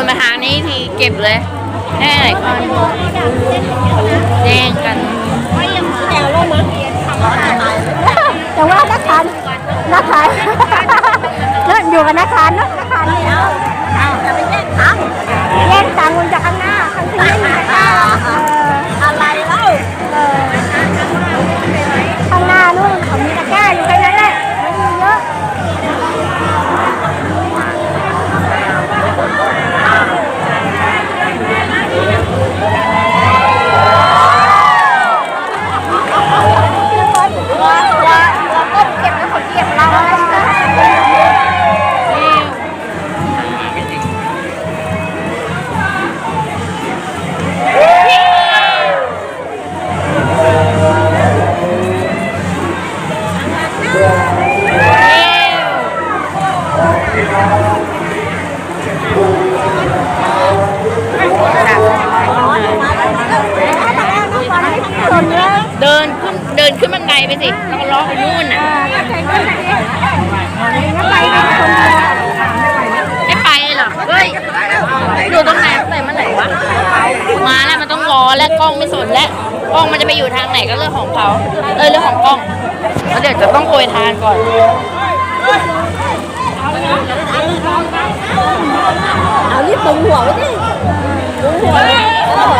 นมาทางนี้ทีเก็บเลยแน่ไหนก่อนแย่งกันแต่ว่านักขานนักขานเริ่มอยู่กับนักขานเนาะนักขานเนี่ยจะไปแย่งตังแย่งตังค์มันจากข้างหน้าข้างที่ เดินขึ้นเดินขึ้นบันไดไปสิแล้วก็ล้อไปนู่นน่ะไม่ไปเลยเหรอเฮ้ยดูตรงไหนตั้งแต่เมื่อไหร่วะ มาแล้วมันต้องรอและกล้องไม่สนและกล้องมันจะไปอยู่ทางไหนก็เรื่องของเขาเออเรื่องของกล้องแล้วเดี๋ยวจะต้องโกยทานก่อนเอารีบปรุงหัวไว้ดิปรุงหัวดิเออ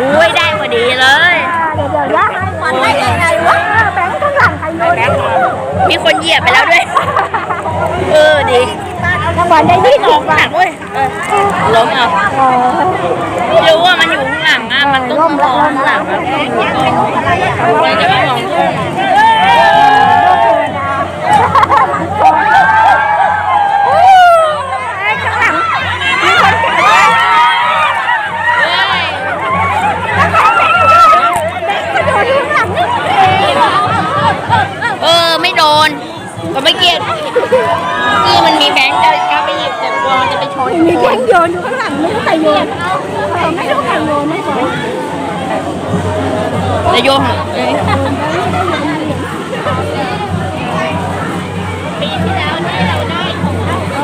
อุ้ยได้พอดีเลยเดี๋ยวเดี๋ยวนะมันได้ยังไงวะแบงค์ข้างหลังใครโดนมีคนเหยียบไปแล้วด้วยเออดี รางวัลได้ที่หลนึ่งงหนักเว้ยเออล้มเอาเออไม่รู้ว่ามันอยู่ข้างหลังอะมันต้องมองข้างหลังอะเราจะไม่มองข้างหลัง จะโยนเหรอเอ้ย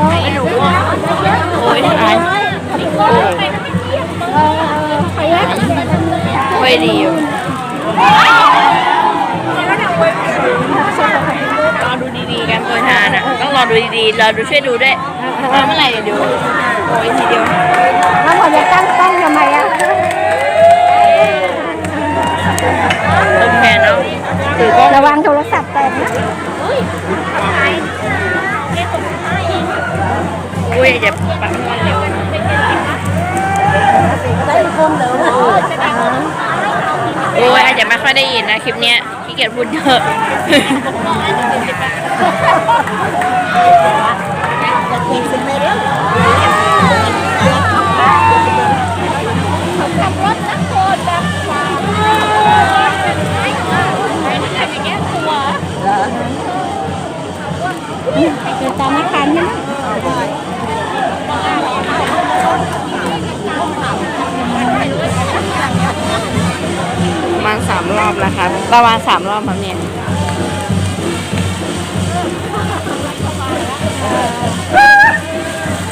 ไม่รู้อะโอ้ยตายเออใครอะไม่ดีอยู่รอดูดีๆกันโปรยทานอะ ต้องรอดูดีๆรอดูช่วยดูด้วยมาเมื่อไหร่เดี๋ยวดูโอ้ยทีเดียวแล้วผมจะตั้งกล้องทำไมอะ ระวังโทรศัพท์แตกนะอุ้ยอย่าปัดมันเร็วได้คมเหลวโอ้ยอาจจะไม่ค่อยได้ยินนะคลิปเนี้ยขี้เกียจพูดเยอะเดินตามนักขันใช่ไหมประมาณสามรอบนะคะประมาณสามรอบครับเนี่ย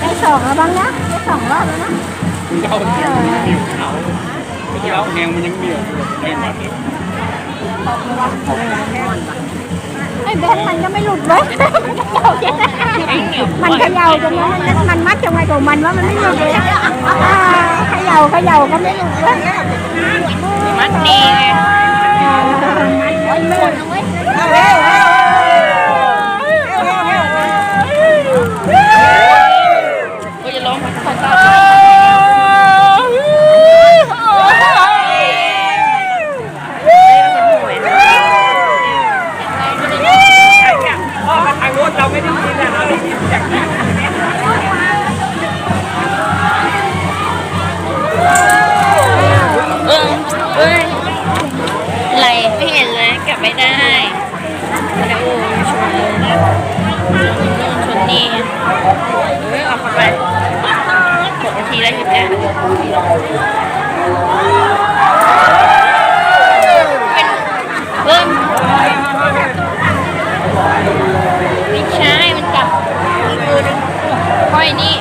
ได้สองแล้วบ้างนะได้สองรอบแล้วนะเราเนี่ยมีเขาเมื่อกี้เราแหงมันยังมีอยู่เห็นไหม ไอ้เบนมันก็ไม่หลุดเว้ยมันเขย่าจนมันมันมัดจังไงของมันว่ามันไม่หลุดเลยเขย่าเขย่าก็ไม่หลุดเลยมัดดีไงก็ เออกมาไปหกนาทีแล้วหยิบแล้เป็นเพิ่มไม่ใช่ มันจับมือนึงค่อยนี่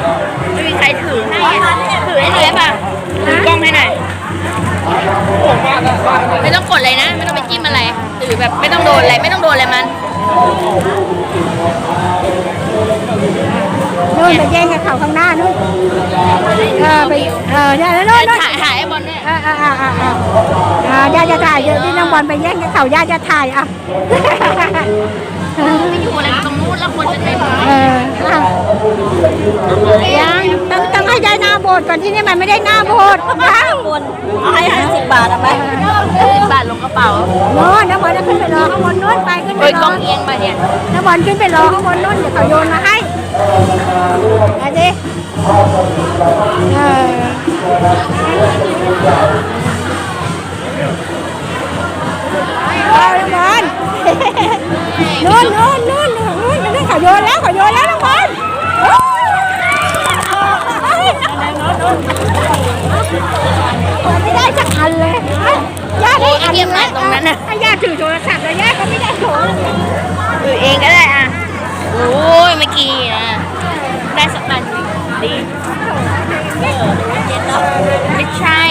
ไม่มีใครถือให้ถือให้เป่ะถือกล้องให้น่ยไม่ต้องกดเลยนะ ไม่ต้องไปจิ้มอะไรหรือแบบไม่ต้องโดนอะไร ไม่ต้องโดนอะไรมัน นู่นไปแย่งกับเขาข้างหน้านู่นเออไปเออเนี่ยแล้วนู่นนู่นถ่ายถ่ายไอ้บอลเนี่ยอ่าอ่าอ่าอ่าอ่าอ่าย่าจะถ่ายเดี๋ยวที่น้องบอลไปแย่งกับเขาย่าจะถ่ายอะ ไม่อยู่อะไรตรงนู้นแล้วคนจะเต็มเอออะยังต้องต้องให้ได้หน้าโบสถ์ก่อนที่นี่มันไม่ได้หน้าโบสถ์นะคนเอาให้ห้าสิบบาทเอาไหมสิบบาทลงกระเป๋าโน่นน้าบอลจะขึ้นไปรอข้างบนนู้นไปขึ้นไปเฮ้ยรกล้อองเอียงมาเนี่ยน้าบอลขึ้นไปรอข้างบนนู้นเดี๋ยวเขาโยนมาให้เอาดิเออเอาน้าบอลนู่นนู่นนู่นนู่นนู่นเขาโยนแล้วเขาโยนแล้วน้องบอลไม่ได้สักอันเลยย่าได้อันถ้าย่าถือโทรศัพท์แล้วย่าก็ไม่ได้โทรถือเองก็ได้อะ โอ้ยเมื่อกี้อะได้สักอันดีไม่ใช่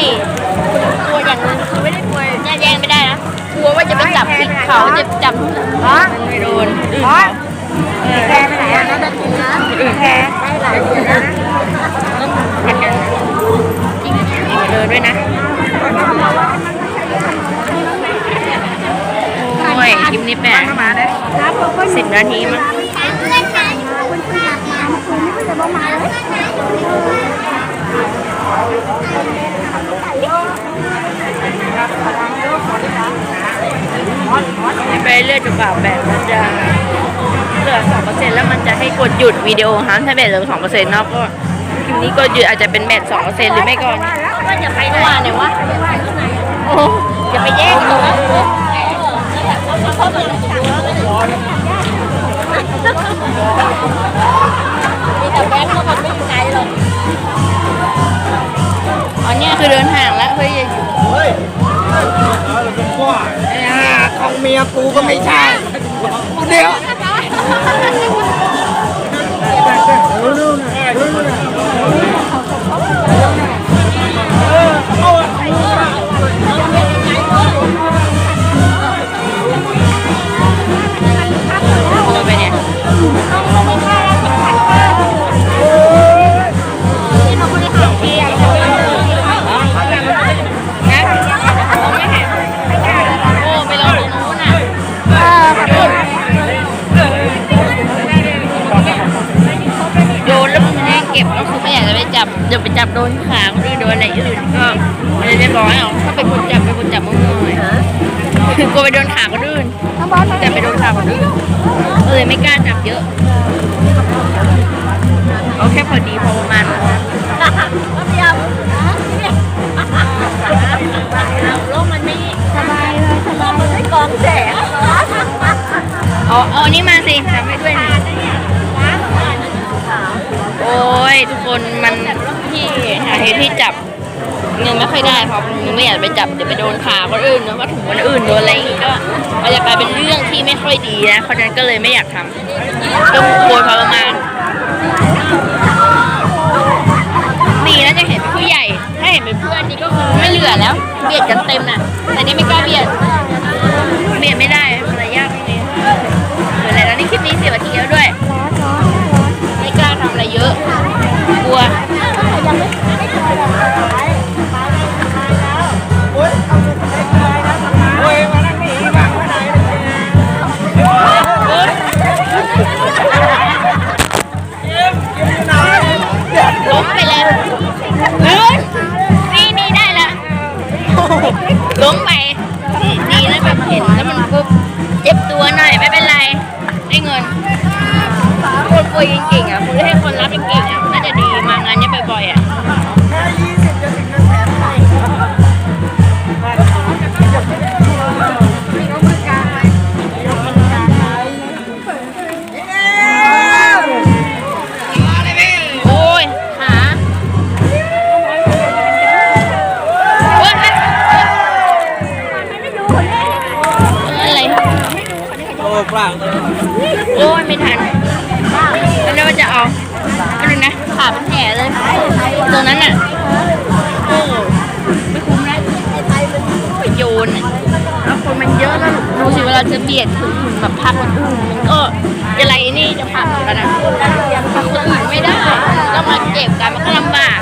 กลัวอย่างนึงคือไม่ได้กลัวแย่แย่งไม่ได้นะกลัวว่าจะไปจับผิดเขาจะจับอ๋อไม่โดนอ๋อแพรไปไหนอะแล้วจะกินนะแพรได้หลายเดือนนะพันกันจริงเดินด้วยนะโอ้ยคลิปนี้แปดรับก็สิบนาทีมั้ง ไปเรื่อยจนกว่าแบตมันจะเหลือสองเปอร์เซ็นต์แล้วมันจะให้กดหยุดวิดีโอฮะถ้าแบตเหลือสองเปอร์เซ็นต์เนาะก็คลิปนี้ก็หยุดอาจจะเป็นแบตสองเปอร์เซ็นต์หรือไม่ก็ก็จะไปว่าไหนวะโอ้จะไปแย่งเขาแต่ กูก็ไม่ใช่เดี๋ยว ได้เก็บแล้วคือไม่อยากจะไปจับเดี๋ยวไปจับโดนขาคนอื่นโดนอะไรอื่นก็มันจะเรียบร้อยเอาถ้าเป็นคนจับเป็นคนจับมั่วๆหน่อยคือกลัวไปโดนขาคนอื่นน้องบอลมาแต่ไปโดนขาคนอื่นก็เลยไม่กล้าจับเยอะเอาแค่พอดีพอประมาณโลกมันไม่สบายเลยสบายไม่กองแสงเอาเอาอันนี้มาสิทำให้ด้วยหน่อย ยทุกคนมันที่หาเหตุที่จับเงินไม่ค่อยได้เพราะมึงไม่อยากไปจับเดี๋ยวไปโดนขาคนอื่นเนะว่าถุงคนอื่นโดนอะไรอย่างงี้ก็มันจะกลายเป็นเรื่องที่ไม่ค่อยดีนะเพราะฉะนั้นก็เลยไม่อยากทำต้องโวยพอประมาณดีนะจะเห็นเป็นผู้ใหญ่ ถ้าเห็นเป็นเพื่อนนี่ก็คือไม่เหลือแล้ว เบียดกันเต็มน่ะแต่นี่ไม่กล้าเบียด กลางโอ้ยไม่ทันแล้วเราจะเอาอันนึงนะขาเป็นแผลเลยตรงนั้นน่ะโอ้ไม่คุ้มนะไปโยนแล้วคนมันเยอะแล้วดูสิเวลาจะเบียดคนอื่นแบบพักคนอื่นมันก็อะไรนี่จะพักกันนะพักคนอื่นไม่ได้ต้องมาเก็บกันมันก็ลำบาก